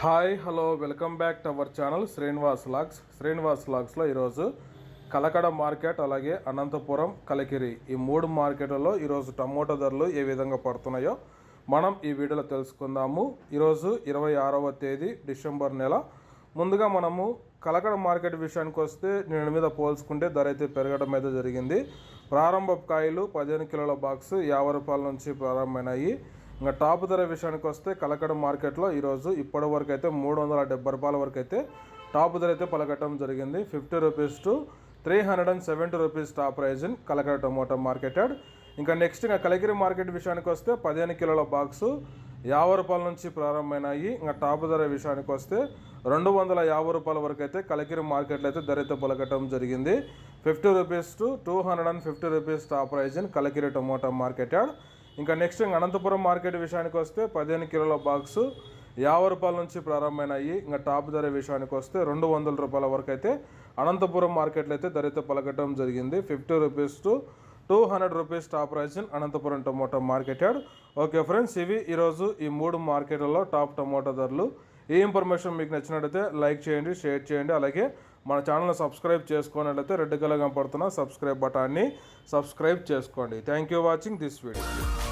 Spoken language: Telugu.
Hi hello welcome back to our channel Srinivas logs. Srinivas లాగ్స్లో ఈరోజు కలకడ మార్కెట్ అలాగే అనంతపురం కలకిరి ఈ మూడు మార్కెట్లలో ఈరోజు టమోటా ధరలు ఏ విధంగా పడుతున్నాయో మనం ఈ వీడియోలో తెలుసుకుందాము. ఈరోజు ఇరవై ఆరవ తేదీ డిసెంబర్ నెల. ముందుగా మనము కలకడ మార్కెట్ విషయానికి వస్తే నేను మీద పోల్చుకుంటే ధర అయితే పెరగడం అయితే జరిగింది. ప్రారంభ కాయలు పదిహేను కిలోల బాక్స్ యాభై రూపాయల నుంచి ప్రారంభమైనాయి. ఇంకా టాప్ ధర విషయానికి వస్తే కలకడ మార్కెట్లో ఈరోజు ఇప్పటి వరకు అయితే మూడు వందల డెబ్బై రూపాయల వరకు అయితే టాప్ ధర అయితే పలకటం జరిగింది. Fifty rupees to three hundred and seventy rupees top price in Kalakada tomato marketed. ఇంకా నెక్స్ట్ ఇంకా కలగిరి మార్కెట్ విషయానికి వస్తే పదిహేను కిలోల బాక్సు యాభై రూపాయల నుంచి ప్రారంభమైనాయి. ఇంకా టాప్ ధర విషయానికి వస్తే రెండు వందల యాభై రూపాయల వరకు అయితే కలకిరి మార్కెట్లో అయితే ధర అయితే పలకటం జరిగింది. Fifty rupees to two hundred and fifty rupees top price in Kalakiri tomato market ఇంకా నెక్స్ట్ ఇంకా అనంతపురం మార్కెట్ విషయానికి వస్తే పదిహేను కిలోల బాక్సు యాభై రూపాయల నుంచి ప్రారంభమైనాయి. ఇంకా టాప్ ధర విషయానికి వస్తే రెండు వందల రూపాయల వరకు అయితే అనంతపురం మార్కెట్లో అయితే ధరతో పలకటం జరిగింది. Fifty rupees to two hundred rupees top price in Anantapuram tomato market yard. Okay friends ఇవి ఈరోజు ఈ మూడు మార్కెట్లలో టాప్ టొమాటో ధరలు. ఈ ఇన్ఫర్మేషన్ మీకు నచ్చినట్లయితే లైక్ చేయండి షేర్ చేయండి. అలాగే మన ఛానల్ని సబ్స్క్రైబ్ చేసుకున్నట్లయితే రెడ్ కలర్ కనపడుతున్న సబ్స్క్రైబ్ బటాన్ని సబ్స్క్రైబ్ చేసుకోండి. Thank you watching this video